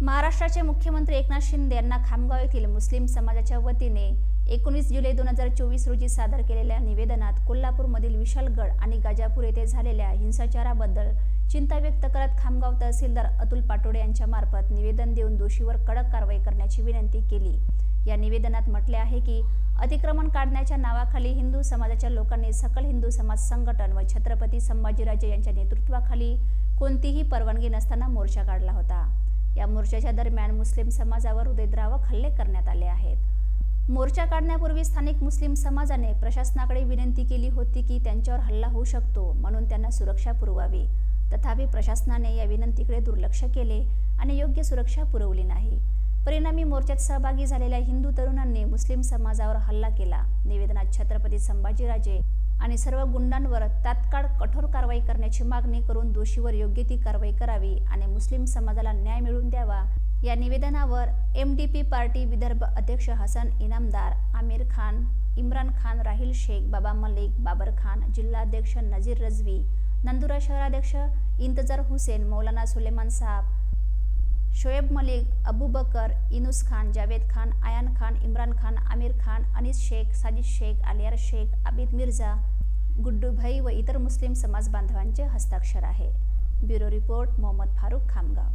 महाराष्ट्राचे मुख्यमंत्री एकनाथ शिंदे यांना खामगाव येथील मुस्लिम समाजाच्या वतीने एकोणीस जुलै दोन हजार चोवीस रोजी सादर केलेल्या निवेदनात कोल्हापूरमधील विशालगड आणि गाजापूर येथे झालेल्या हिंसाचाराबद्दल चिंता व्यक्त करत खामगाव तहसीलदार अतुल पाटोडे यांच्यामार्फत निवेदन देऊन दोषीवर कडक कारवाई करण्याची विनंती केली. या निवेदनात म्हटले आहे की अतिक्रमण काढण्याच्या नावाखाली हिंदू समाजाच्या लोकांनी सकल हिंदू समाज संघटन व छत्रपती संभाजीराजे यांच्या नेतृत्वाखाली कोणतीही परवानगी नसताना मोर्चा काढला होता. या मोर्चाच्या दरम्यान मुस्लिम समाजावर हृदयद्रावक हल्ले करण्यात आले आहेत. मोर्चा काढण्यापूर्वी स्थानिक मुस्लिम समाजाने प्रशासनाकडे विनंती केली होती की त्यांच्यावर हल्ला होऊ शकतो म्हणून त्यांना सुरक्षा पुरवावी. तथापि प्रशासनाने या विनंतीकडे दुर्लक्ष केले आणि योग्य सुरक्षा पुरवली नाही. परिणामी मोर्चात सहभागी झालेल्या हिंदू तरुणांनी मुस्लिम समाजावर हल्ला केला. निवेदनात छत्रपती संभाजीराजे आणि सर्व गुंडांवर तात्काळ कठोर कारवाई करण्याची मागणी करून दोषीवर योग्य ती कारवाई करावी आणि मुस्लिम समाजाला न्याय मिळवून द्यावा. या निवेदनावर M D P party Vidarbha अध्यक्ष हसन इनामदार आमिर खान इम्रान खान राहिल शेख बाबा मलिक बाबर खान जिल्हाध्यक्ष नजीर रजवी नंदुरा शहराध्यक्ष इंतजार हुसेन मौलाना सुलेमान साहब शोएब मलिक अबू बकर इनुस खान जावेद खान आयान खान इम्रान खान आमिर खान अनिस शेख साजिद शेख आलियार शेख आबिद मिर्झा गुड्डूभाई व इतर मुस्लिम समाज बांधवांचे हस्ताक्षर आहे. Bureau report Mohammad Farooq Khamgaon.